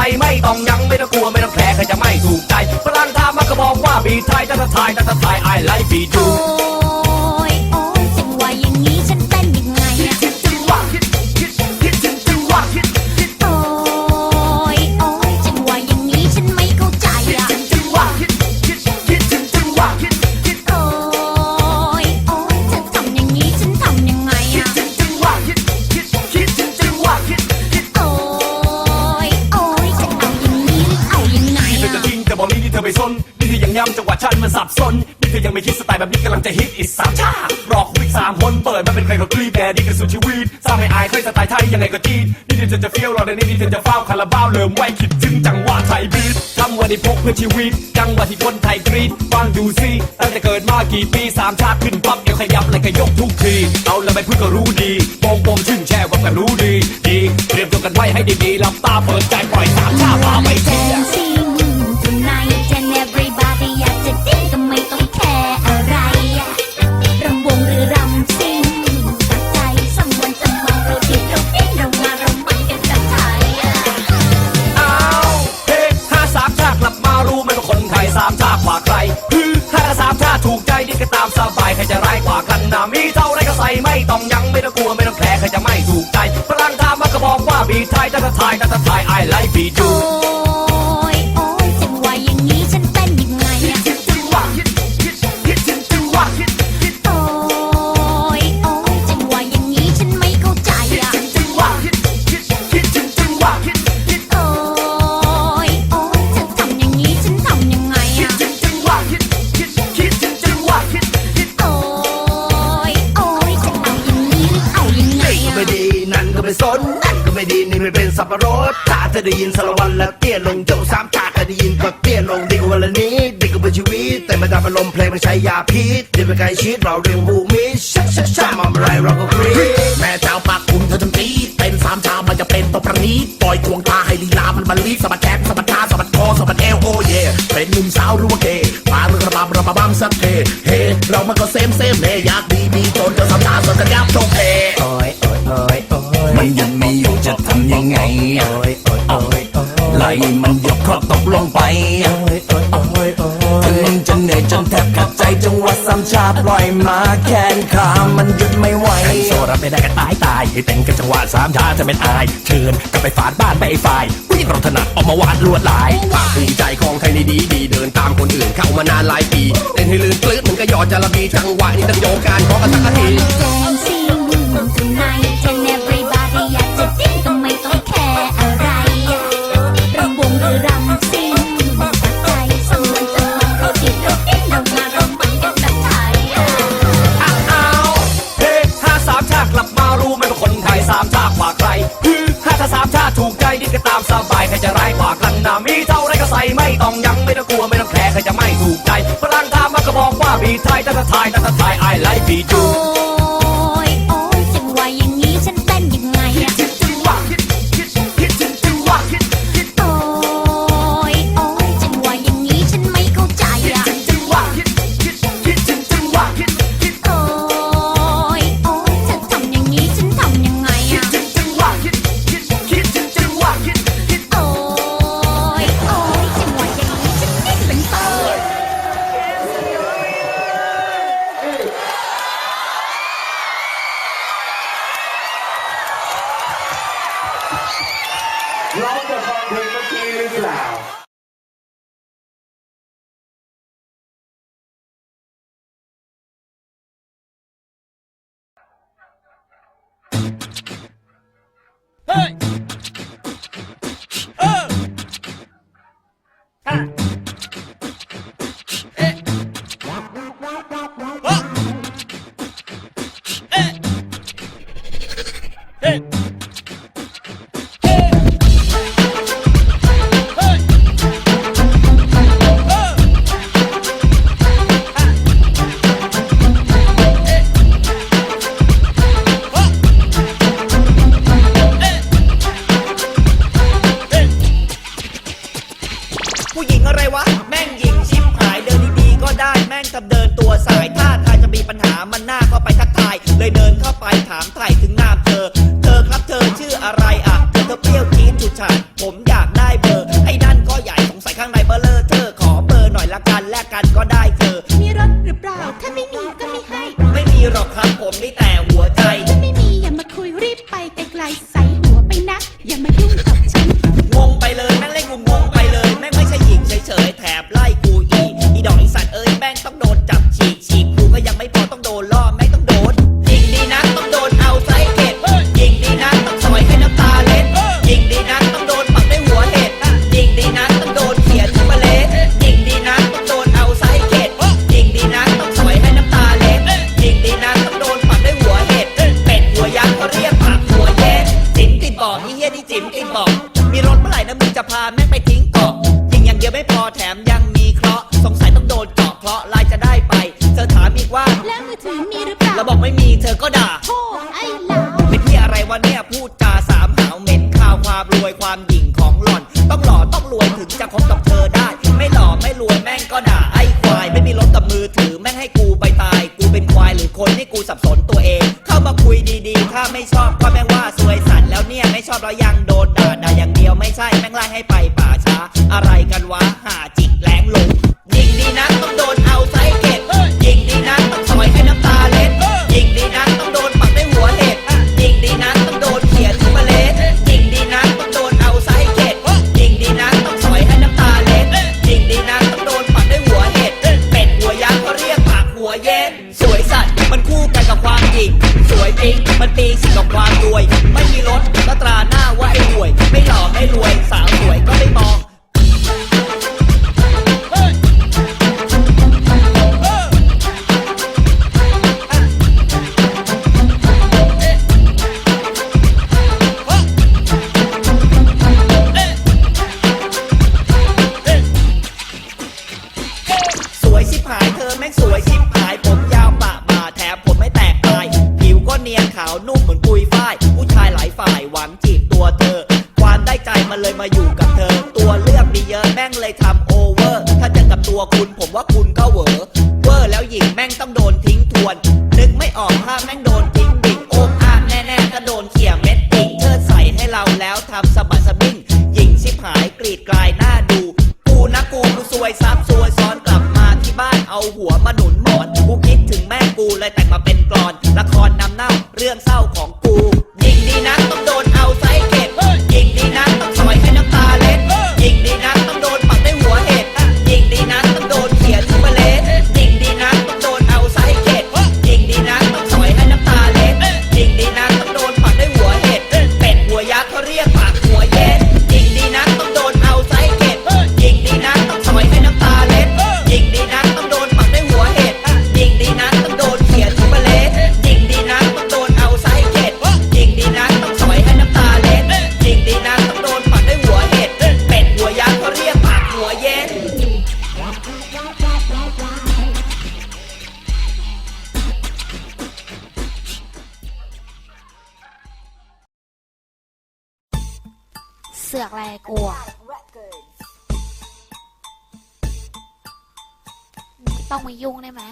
ส่ไม่ต้องยังไม่ต้องกลัวไม่ต้องแคร์ใครจะไม่ถูกใจฝรั่งทามมาก็บอกว่าบีไทยตั้งแต่ไทยตั้งแต่ไทย I like B2 จะฮิตอีกสามชาติรอคุยสามคนเปิดมาเป็นใครก็กรีดแดดดีกันสุดชีวิตสร้างให้อายเคยสไตล์ไทยยังไงก็จีดนี่เธอจะเฟี้ยวเราในนี่เธอจะเฝ้าคาราบาวเริ่มไว้คิดถึงจังหวะไทยบีทคำว่าได้พกเพื่อชีวิต จังหวะที่คนไทยกรีดฟังดูสิตั้งแต่เกิดมากี่ปีสามชาติขึ้นปั๊บเอวขยับเลยก็ยกทุกทีเอาล้วไม่พูดก็รู้ดีโปงโปงชื่นแช่ว่าแบบรู้ดีดีเตรียมตัวกันไว้ให้ดีๆหลับตาเปิดใจปล่อยสามชาติพาไปเที่ยว ใจฝรั่งถามมาก็บอกว่าบีไทยตั้งแต่ไทยตั้งแต่ไทย I like beat you โอ้ย สนนั่นก็ไม่ดีนี่ไม่เป็นสับปะรดถ้าเธอได้ยินสารวันแล้วเตี้ยลงเจ้สามชาติได้ยินก็เตี้ยลงดีกว่าวันละนี้ดีกว่าเป็นชีวิตแต่ไม่ทำอารมณ์เพลงไม่ใช่ยาพิษเดี๋ยวไปไกลชิดเราเรียงบูมิชักชักชักมาอะไรเราก็กรี๊ดแม่เจ้าปากคุณเธอทำตีเป็นสามชามันจะเป็นตัวประณีตปล่อยทวงตาให้ลีลามันบันลีสะบัดแขนสะบัดขาสะบัดคอสะบัดเอวโอ้เย่เป็นหนุ่มสาวรู้ว่าเกย์ปาเรื่องระบำระบำสักเทเฮเรามันก็เซมเซมเฮ ไหลมันยดครอบตกลงไปถึงมึงจะเหนื่อยจนแทบขาดใจจังหวะสามชาปล่อยมาแขนขามันหยุดไม่ไหวโซรับไม่ได้ก็ตายตายให้เต้นกันจังหวะสามชาจะเป็นอาย เชิญกลับไปฝาดบ้านไปไอ้ฝ่ายผู้หญิงเราถนัดออกมาวาดลวดลายภาคภูมิใจของไทยนี่ดีดีเดินตามคนอื่นเข้ามานานหลายปีเต้นให้ลื่นปลื้ดมันก็ยอดจาระบีจังหวะนี่ต้องโยกการขอกันสักที Dancing tonight and never ก็ตามสบายใครจะร้ายกว่ากันนะมีเท่าไรก็ใส่ไม่ต้องยังไม่ต้องกลัวไม่ต้องแคร์ใครจะไม่ถูกใจฝรั่งทามมาก็บอกว่าบีไทยตั้งแต่ไทยตั้งแต่ไทยไอไลฟ์บีจู ร้องจะฟังเพ ผู้หญิงอะไรวะ แม่งหญิงชิบหายเดินดีๆก็ได้แม่งกับเดินตัวสายท่าทางจะมีปัญหามันหน้าเข้าไปทักทาย เลยเดินเข้าไปถามไถ่ถึงนามเธอ เธอครับเธอชื่ออะไรอะเธอเธอเปรี้ยวจี๊ดจุดฉาดผมอยากได้เบอร์ ไอ้นั่นก็ใหญ่สงสัยข้างในเบอร์เลอร์เธอขอเบอร์หน่อยละกันแลกกันก็ได้เธอ มีรถหรือเปล่า ถ้าไม่มีก็ไม่ให้ ไม่มีหรอกครับผมมีแต่หัวใจ ต้องหล่อต้องรวยถึงจะคบกับเธอได้ ไม่หล่อไม่รวยแม่งก็ด่าไอ้ควาย ไม่มีรถกับมือถือแม่งให้กูไปตาย กูเป็นควายหรือคนให้กูสับสนตัวเอง เข้ามาคุยดีๆ ถ้าไม่ชอบก็แม่งว่าซวยสัตว์แล้วเนี่ยไม่ชอบแล้วยังโดนด่าด่าอย่างเดียวไม่ใช่แม่งไล่ให้ไปป่าช้า อะไรกันวะหาจ เลยมาอยู่กับเธอ ตัวเลือกมีเยอะแม่งเลยทำโอเวอร์ ถ้าจอกับตัวคุณผมว่าคุณก็เหวอเวอร์แล้วหญิงแม่งต้องโดนทิ้งทวน นึกไม่ออกถ้าแม่งโดนทิ้งดิ่งโอ้มอ้ามแน่ๆถ้าโดนเขี่ยเม็ดดิ่งเชิดใส่ให้เราแล้วทำสะบัดสะบิ้งหญิงชิบหายกรีดกลายหน้าดู กูนะกูกูซวยซับซวยซ้อนกลับมาที่บ้านเอาหัวมาหนุนหมอนกูคิดถึงแม่กูเลยแต่งมาเป็นกรอนละครนำเน่าเรื่องเศร้าของ เสือกอะไรกูอะมึงต้องมายุ่งได้ไหม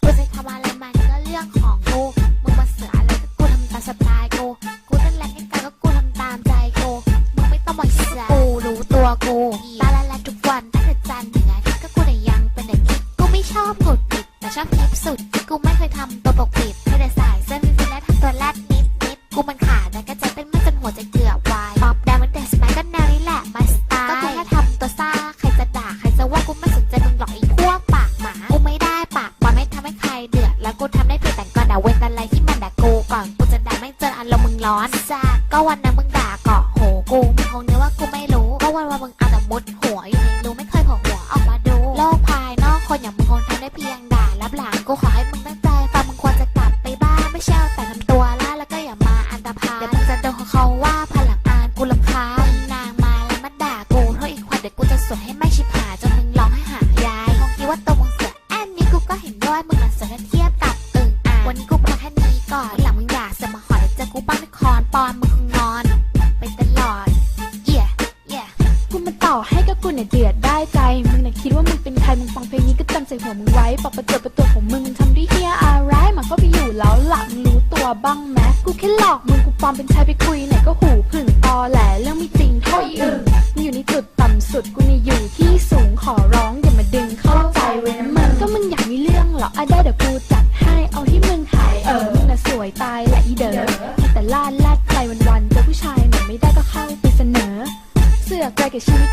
กูจะทำอะไรมันก็เรื่องของกูมึงมาเสือกอะไรก็กูทำตามสไตล์กูกูเต้นแรงให้กันก็กูทำตามใจกูมึงไม่ต้องมาเสือกกูรู้ตัวกูตาละละทุกวันตั้งแต่จันทร์ถึงอาทิตย์ก็กูได้ยังเป็นเด็กคิดกูไม่ชอบกดปิดแต่ชอบคลิปสุด กูไม่เคยทำตัวปกปิดไม่ได้สายเส้นฟินและทำตัวแรดนิดนิดกูมันขาดแต่ ความเป็นชายไปคุยไหนก็หูผึ่งตอแหลเรื่องไม่จริงเท่าอื่งนี่อยู่ในจุดต่ำสุดกูนี่อยู่ที่สูงขอร้องอย่ามาดึงเข้าใจเว้นะมึงก็มึงอยากมีเรื่องเหรออะได้เดี๋ยวกูจัดให้เอาที่มึงหายเออมึงน่ะสวยตายแหละอีเด้อแต่ลาดลาดใจวันๆเจอผู้ชายหนไม่ได้ก็เข้าไปเสนอ เสือกไกลกับชีวิต